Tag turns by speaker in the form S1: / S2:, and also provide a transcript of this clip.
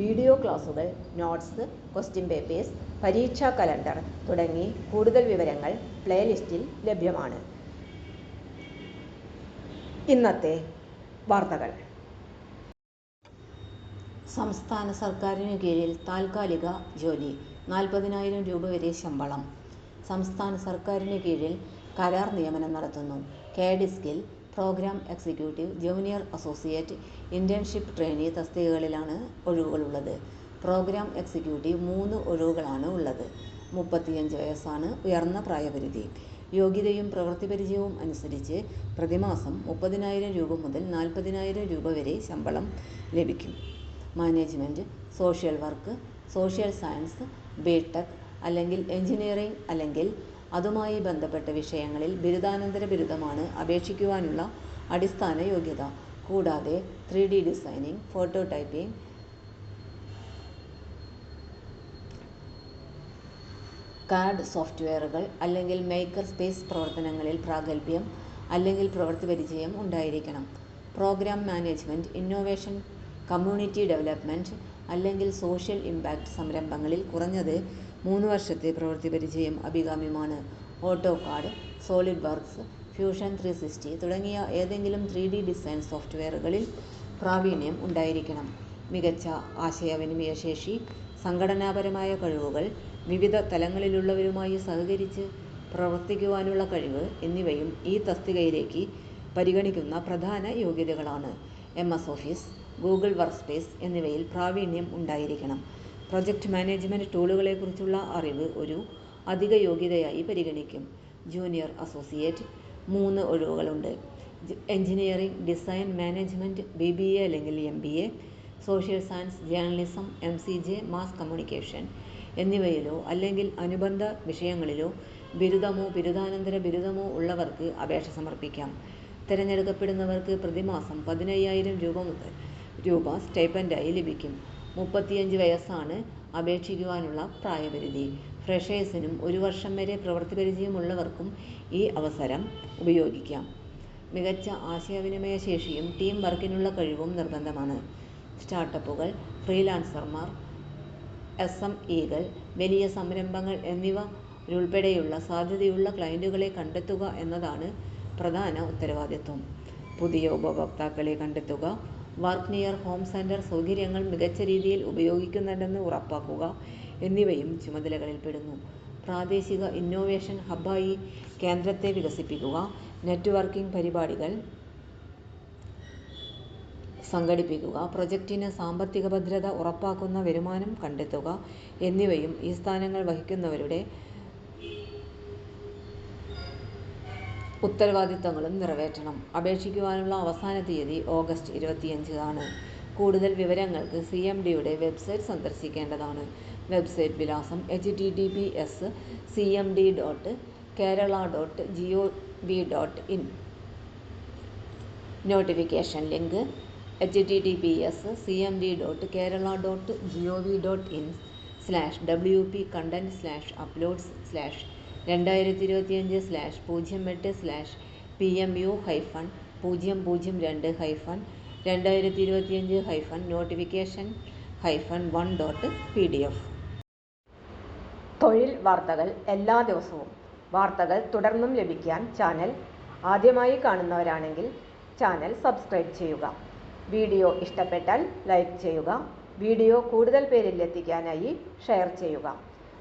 S1: Video ക്ലാസുകൾ notes question papers പരീക്ഷാ calendar തുടങ്ങി കൂടുതൽ വിവരങ്ങൾ പ്ലേലിസ്റ്റിൽ ലഭ്യമാണ്. ഇന്നത്തെ വാർത്തകൾ.
S2: സംസ്ഥാന സർക്കാരിന് കീഴിൽ താൽക്കാലിക ജോലി നാൽപ്പതിനായിരം രൂപ വരെ ശമ്പളം. സംസ്ഥാന സർക്കാരിന് കീഴിൽ കരാർ നിയമനം നടത്തുന്നു. കാഡിസ്കിൽ program executive junior associate internship trainee തസ്തികകളിലാണ് ഒഴിവുകളുള്ളത്. പ്രോഗ്രാം എക്സിക്യൂട്ടീവ് മൂന്ന് ഒഴിവുകളാണ് ഉള്ളത്. മുപ്പത്തിയഞ്ച് വയസ്സാണ് ഉയർന്ന പ്രായപരിധി. യോഗ്യതയും പ്രവൃത്തി പരിചയവും അനുസരിച്ച് പ്രതിമാസം മുപ്പതിനായിരം രൂപ മുതൽ നാൽപ്പതിനായിരം രൂപ വരെ ശമ്പളം ലഭിക്കും. Management social work social science B Tech അല്ലെങ്കിൽ എഞ്ചിനീയറിംഗ് അല്ലെങ്കിൽ അതുമായി ബന്ധപ്പെട്ട വിഷയങ്ങളിൽ ബിരുദാനന്തര ബിരുദമാണ് അപേക്ഷിക്കുവാനുള്ള അടിസ്ഥാന യോഗ്യത. കൂടാതെ three D designing photo typing CAD സോഫ്റ്റ്വെയറുകൾ അല്ലെങ്കിൽ മേക്കർ സ്പേസ് പ്രവർത്തനങ്ങളിൽ പ്രാഗൽഭ്യം അല്ലെങ്കിൽ പ്രവൃത്തി പരിചയം ഉണ്ടായിരിക്കണം. Program management innovation community development അല്ലെങ്കിൽ സോഷ്യൽ ഇമ്പാക്റ്റ് സംരംഭങ്ങളിൽ കുറഞ്ഞത് മൂന്ന് വർഷത്തെ പ്രവൃത്തി പരിചയം അഭികാമ്യമാണ്. AutoCAD SolidWorks Fusion three sixty തുടങ്ങിയ ഏതെങ്കിലും ത്രീ ഡി ഡിസൈൻ സോഫ്റ്റ്വെയറുകളിൽ പ്രാവീണ്യം ഉണ്ടായിരിക്കണം. മികച്ച ആശയവിനിമയ ശേഷി സംഘടനാപരമായ കഴിവുകൾ വിവിധ തലങ്ങളിലുള്ളവരുമായി സഹകരിച്ച് പ്രവർത്തിക്കുവാനുള്ള കഴിവ് എന്നിവയും ഈ തസ്തികയിലേക്ക് പരിഗണിക്കുന്ന പ്രധാന യോഗ്യതകളാണ്. M S Office Google workspace എന്നിവയിൽ പ്രാവീണ്യം ഉണ്ടായിരിക്കണം. പ്രൊജക്റ്റ് മാനേജ്മെന്റ് ടൂളുകളെക്കുറിച്ചുള്ള അറിവ് ഒരു അധിക യോഗ്യതയായി പരിഗണിക്കും. ജൂനിയർ അസോസിയേറ്റ് മൂന്ന് ഒഴിവുകളുണ്ട്. Engineering design management B B A അല്ലെങ്കിൽ M B A social science journalism M C J mass communication എന്നിവയിലോ അല്ലെങ്കിൽ അനുബന്ധ വിഷയങ്ങളിലോ ബിരുദമോ ബിരുദാനന്തര ബിരുദമോ ഉള്ളവർക്ക് അപേക്ഷ സമർപ്പിക്കാം. തിരഞ്ഞെടുക്കപ്പെടുന്നവർക്ക് പ്രതിമാസം പതിനയ്യായിരം രൂപ മുതൽ രൂപ സ്റ്റൈപ്പൻഡായി ലഭിക്കും. മുപ്പത്തിയഞ്ച് വയസ്സാണ് അപേക്ഷിക്കുവാനുള്ള പ്രായപരിധി. ഫ്രഷേഴ്സിനും ഒരു വർഷം വരെ പ്രവൃത്തി പരിചയമുള്ളവർക്കും ഈ അവസരം ഉപയോഗിക്കാം. മികച്ച ആശയവിനിമയ ശേഷിയും ടീം വർക്കിനുള്ള കഴിവും നിർബന്ധമാണ്. സ്റ്റാർട്ടപ്പുകൾ ഫ്രീലാൻസർമാർ എസ് എം ഇകൾ വലിയ സംരംഭങ്ങൾ എന്നിവ ഉൾപ്പെടെയുള്ള സാധ്യതയുള്ള ക്ലയന്റുകളെ കണ്ടെത്തുക എന്നതാണ് പ്രധാന ഉത്തരവാദിത്വം. പുതിയ ഉപഭോക്താക്കളെ കണ്ടെത്തുക വർക്ക് നിയർ ഹോം സെന്റർ സൗകര്യങ്ങൾ മികച്ച രീതിയിൽ ഉപയോഗിക്കുന്നുണ്ടെന്ന് ഉറപ്പാക്കുക എന്നിവയും ചുമതലകളിൽപ്പെടുന്നു പ്രാദേശിക ഇന്നോവേഷൻ ഹബ്ബായി കേന്ദ്രത്തെ വികസിപ്പിക്കുക നെറ്റ്വർക്കിംഗ് പരിപാടികൾ സംഘടിപ്പിക്കുക പ്രൊജക്റ്റിന് സാമ്പത്തിക ഭദ്രത ഉറപ്പാക്കുന്ന വരുമാനം കണ്ടെത്തുക എന്നിവയും ഈ സ്ഥാനങ്ങൾ വഹിക്കുന്നവരുടെ ഉത്തരവാദിത്തങ്ങളും നിറവേറ്റണം. അപേക്ഷിക്കുവാനുള്ള അവസാന തീയതി ഓഗസ്റ്റ് ഇരുപത്തിയഞ്ച് കൂടുതൽ വിവരങ്ങൾക്ക് സി എം ഡിയുടെ വെബ്സൈറ്റ് സന്ദർശിക്കേണ്ടതാണ്. വെബ്സൈറ്റ് വിലാസം H T T P S C M D dot Kerala dot G O V dot in. Notification link H T T P S C M D dot Kerala dot G O V dot in slash W P content slash uploads slash രണ്ടായിരത്തി ഇരുപത്തിയഞ്ച് slash പൂജ്യം എട്ട് slash P M U hyphen പൂജ്യം പൂജ്യം രണ്ട് hyphen രണ്ടായിരത്തി ഇരുപത്തിയഞ്ച് hyphen notification hyphen one dot P D F.
S1: തൊഴിൽ വാർത്തകൾ എല്ലാ ദിവസവും. വാർത്തകൾ തുടർന്നും ലഭിക്കാൻ ചാനൽ ആദ്യമായി കാണുന്നവരാണെങ്കിൽ ചാനൽ സബ്സ്ക്രൈബ് ചെയ്യുക. വീഡിയോ ഇഷ്ടപ്പെട്ടാൽ ലൈക്ക് ചെയ്യുക. വീഡിയോ കൂടുതൽ പേരിൽ എത്തിക്കാനായി ഷെയർ ചെയ്യുക.